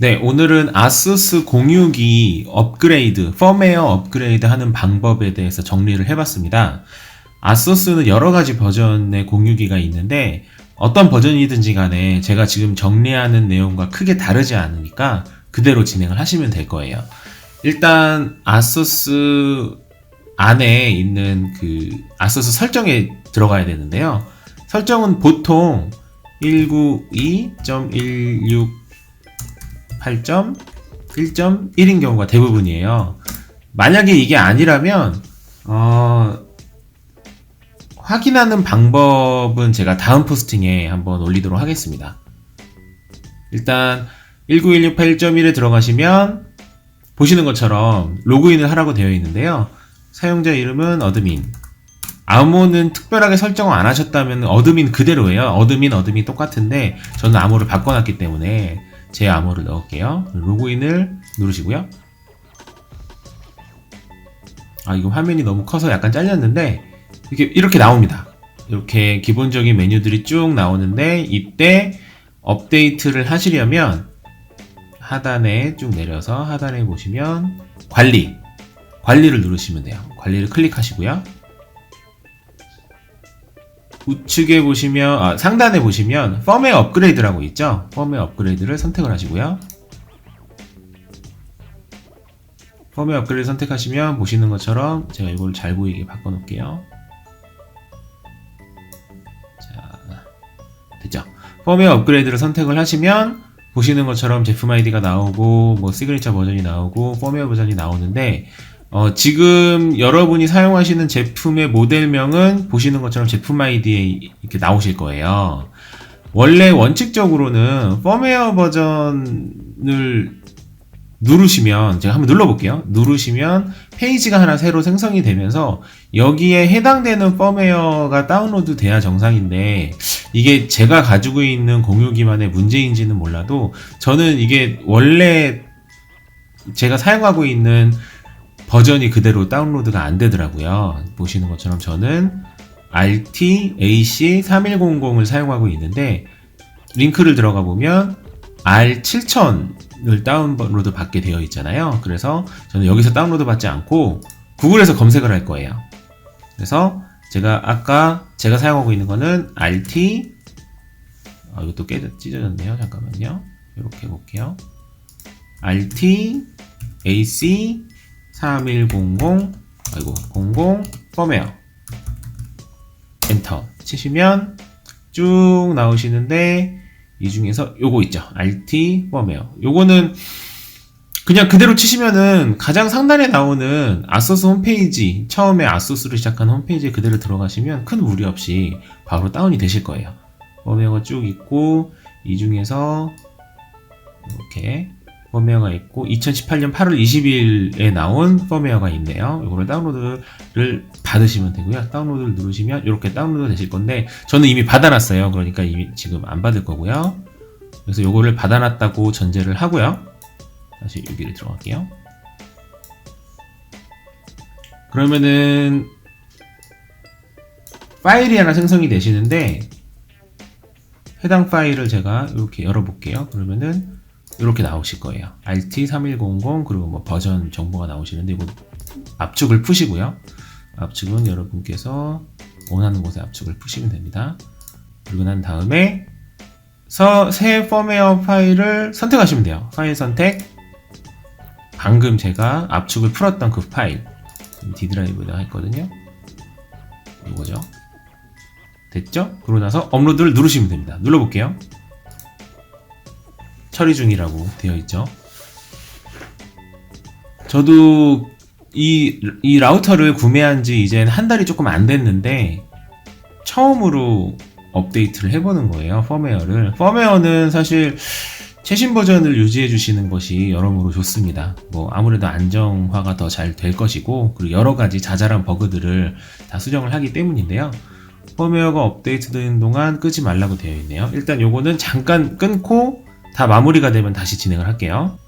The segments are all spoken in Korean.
네, 오늘은 아수스 공유기 업그레이드, 펌웨어 업그레이드 하는 방법에 대해서 정리를 해봤습니다. 아수스는 여러 가지 버전의 공유기가 있는데 어떤 버전이든지 간에 제가 지금 정리하는 내용과 크게 다르지 않으니까 그대로 진행을 하시면 될 거예요. 일단 아수스 안에 있는 그 아수스 설정에 들어가야 되는데요. 설정은 보통 192.16 8.1.1인 경우가 대부분이에요. 만약에 이게 아니라면 어, 확인하는 방법은 제가 다음 포스팅에 한번 올리도록 하겠습니다. 일단 19168.1에 들어가시면 보시는 것처럼 로그인을 하라고 되어 있는데요. 사용자 이름은 어드민. 암호는 특별하게 설정을 안 하셨다면 어드민 그대로예요. 어드민 어드민 똑같은데 저는 암호를 바꿔놨기 때문에 제 암호를 넣을게요. 로그인을 누르시고요. 아, 이거 화면이 너무 커서 약간 잘렸는데, 이렇게, 이렇게 나옵니다. 이렇게 기본적인 메뉴들이 쭉 나오는데, 이때 업데이트를 하시려면, 하단에 쭉 내려서 하단에 보시면, 관리. 관리를 누르시면 돼요. 관리를 클릭하시고요. 우측에 보시면 아, 상단에 보시면 펌웨어 업그레이드라고 있죠. 펌웨어 업그레이드를 선택을 하시고요. 펌웨어 업그레이드 선택하시면 보시는 것처럼 제가 이걸 잘 보이게 바꿔 놓을게요. 자, 됐죠. 펌웨어 업그레이드를 선택을 하시면 보시는 것처럼 제품 아이디가 나오고 뭐 시그니처 버전이 나오고 펌웨어 버전이 나오는데 어, 지금 여러분이 사용하시는 제품의 모델명은 보시는 것처럼 제품 아이디에 이렇게 나오실 거예요. 원래 원칙적으로는 펌웨어 버전을 누르시면 제가 한번 눌러볼게요. 누르시면 페이지가 하나 새로 생성이 되면서 여기에 해당되는 펌웨어가 다운로드 돼야 정상인데 이게 제가 가지고 있는 공유기만의 문제인지는 몰라도 저는 이게 원래 제가 사용하고 있는 버전이 그대로 다운로드가 안 되더라고요. 보시는 것처럼 저는 RT-AC3100을 사용하고 있는데 링크를 들어가 보면 R7000을 다운로드 받게 되어 있잖아요. 그래서 저는 여기서 다운로드 받지 않고 구글에서 검색을 할 거예요. 그래서 제가 아까 제가 사용하고 있는 거는 RT 아, 이것도 깨 찢어졌네요. 잠깐만요. 이렇게 볼게요. RT AC 3100 아이고 00 펌웨어. 엔터 치시면 쭉 나오시는데 이 중에서 요거 있죠. RT 펌웨어. 요거는 그냥 그대로 치시면은 가장 상단에 나오는 아소스 홈페이지 처음에 아소스로 시작한 홈페이지에 그대로 들어가시면 큰 무리 없이 바로 다운이 되실 거예요. 펌웨어가 쭉 있고 이 중에서 이렇게 펌웨어가 있고 2018년 8월 20일에 나온 펌웨어가 있네요. 이거를 다운로드를 받으시면 되고요. 다운로드를 누르시면 이렇게 다운로드 되실 건데 저는 이미 받아놨어요. 그러니까 이미 지금 안 받을 거고요. 그래서 이거를 받아놨다고 전제를 하고요. 다시 여기를 들어갈게요. 그러면은 파일이 하나 생성이 되시는데 해당 파일을 제가 이렇게 열어볼게요. 그러면은 이렇게 나오실 거예요. RT3100 그리고 뭐 버전 정보가 나오시는데 이거 압축을 푸시고요. 압축은 여러분께서 원하는 곳에 압축을 푸시면 됩니다. 그리고 난 다음에 서, 새 펌웨어 파일을 선택하시면 돼요. 파일 선택. 방금 제가 압축을 풀었던 그 파일. D 드라이브에다 했거든요. 이거죠. 됐죠? 그러고 나서 업로드를 누르시면 됩니다. 눌러볼게요. 처리 중이라고 되어 있죠. 저도 이, 이 라우터를 구매한 지 이제 한 달이 조금 안 됐는데, 처음으로 업데이트를 해보는 거예요, 펌웨어를. 펌웨어는 사실 최신 버전을 유지해 주시는 것이 여러모로 좋습니다. 뭐, 아무래도 안정화가 더 잘 될 것이고, 그리고 여러 가지 자잘한 버그들을 다 수정을 하기 때문인데요. 펌웨어가 업데이트되는 동안 끄지 말라고 되어 있네요. 일단 요거는 잠깐 끊고 다 마무리가 되면 다시 진행을 할게요.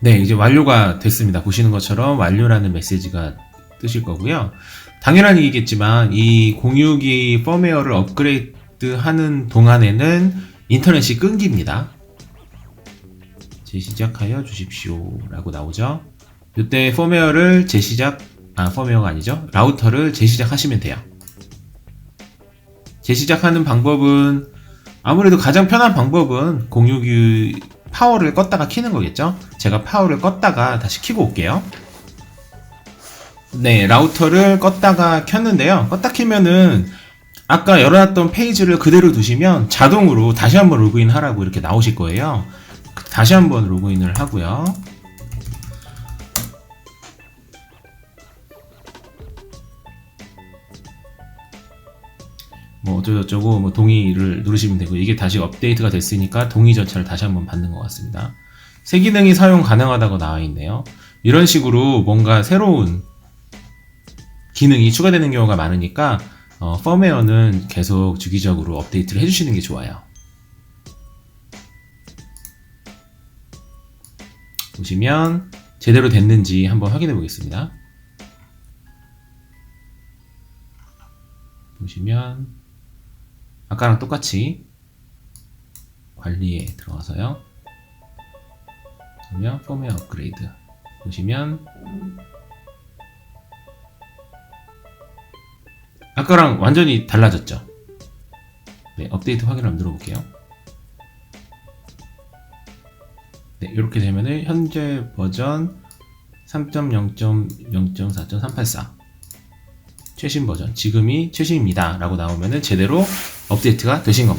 네, 이제 완료가 됐습니다. 보시는 것처럼 완료라는 메시지가 뜨실 거고요. 당연한 얘기겠지만 이 공유기 펌웨어를 업그레이드 하는 동안에는 인터넷이 끊깁니다. 재시작하여 주십시오 라고 나오죠 이때 펌웨어를 재시작 아 펌웨어가 아니죠 라우터를 재시작하시면 돼요 재시작하는 방법은 아무래도 가장 편한 방법은 공유기 파워를 껐다가 키는 거겠죠 제가 파워를 껐다가 다시 키고 올게요 네 라우터를 껐다가 켰는데요 껐다 키면은 아까 열어놨던 페이지를 그대로 두시면 자동으로 다시 한번 로그인 하라고 이렇게 나오실 거예요. 다시 한번 로그인을 하고요. 뭐 어쩌고저쩌고 뭐 동의를 누르시면 되고 이게 다시 업데이트가 됐으니까 동의 절차를 다시 한번 받는 것 같습니다. 새 기능이 사용 가능하다고 나와 있네요. 이런 식으로 뭔가 새로운 기능이 추가되는 경우가 많으니까 어, 펌웨어는 계속 주기적으로 업데이트를 해주시는 게 좋아요. 보시면 제대로 됐는지 한번 확인해 보겠습니다. 보시면 아까랑 똑같이 관리에 들어가서요. 그러면 펌웨어 업그레이드 보시면 아까랑 완전히 달라졌죠. 네, 업데이트 확인 한번 눌러볼게요. 네, 이렇게 되면은 현재 버전 3.0.0.4.384 최신 버전 지금이 최신입니다 라고 나오면은 제대로 업데이트가 되신 겁니다.